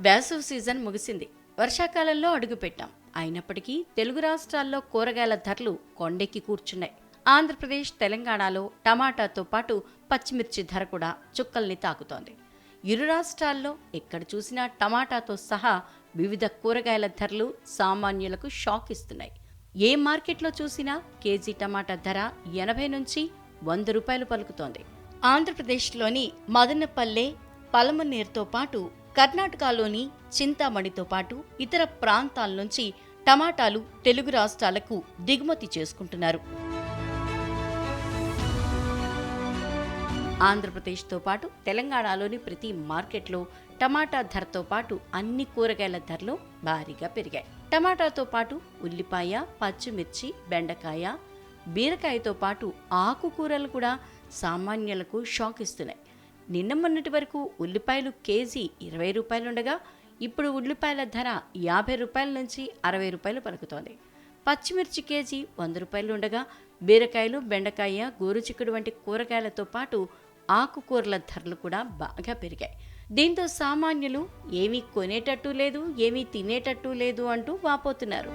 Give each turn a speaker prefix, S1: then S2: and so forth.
S1: వేసవి సీజన్ ముగిసింది. వర్షాకాలంలో అడుగుపెట్టాం. అయినప్పటికీ తెలుగు రాష్ట్రాల్లో కూరగాయల ధరలు కొండెక్కి కూర్చున్నాయి. ఆంధ్రప్రదేశ్ తెలంగాణలో టమాటాతో పాటు పచ్చిమిర్చి ధర కూడా చుక్కల్ని తాకుతోంది. ఇరు రాష్ట్రాల్లో ఎక్కడ చూసినా టమాటాతో సహా వివిధ కూరగాయల ధరలు సామాన్యులకు షాక్ ఇస్తున్నాయి. ఏ మార్కెట్లో చూసినా కేజీ టమాటా ధర ఎనభై నుంచి వంద రూపాయలు పలుకుతోంది. ఆంధ్రప్రదేశ్లోని మదనపల్లె పలమనేరుతో పాటు కర్ణాటకలోని చింతామణితో పాటు ఇతర ప్రాంతాల నుంచి టమాటాలు తెలుగు రాష్ట్రాలకు దిగుమతి చేసుకుంటున్నారు. ఆంధ్రప్రదేశ్తో పాటు తెలంగాణలోని ప్రతి మార్కెట్లో టమాటా ధరతో పాటు అన్ని కూరగాయల ధరలు భారీగా పెరిగాయి. టమాటాతో పాటు ఉల్లిపాయ పచ్చిమిర్చి బెండకాయ బీరకాయతో పాటు ఆకుకూరలు కూడా సామాన్యులకు షాక్ ఇస్తున్నాయి నిన్న మొన్నటి వరకు ఉల్లిపాయలు కేజీ ఇరవై రూపాయలుండగా ఇప్పుడు ఉల్లిపాయల ధర యాభై రూపాయల నుంచి అరవై రూపాయలు పలుకుతోంది. పచ్చిమిర్చి కేజీ వంద రూపాయలు ఉండగా బీరకాయలు బెండకాయ గోరుచిక్కుడు వంటి కూరగాయలతో పాటు ఆకుకూరల ధరలు కూడా బాగా పెరిగాయి. దీంతో సామాన్యులు ఏమీ కొనేటట్టు లేదు ఏమీ తినేటట్టు లేదు అంటూ వాపోతున్నారు.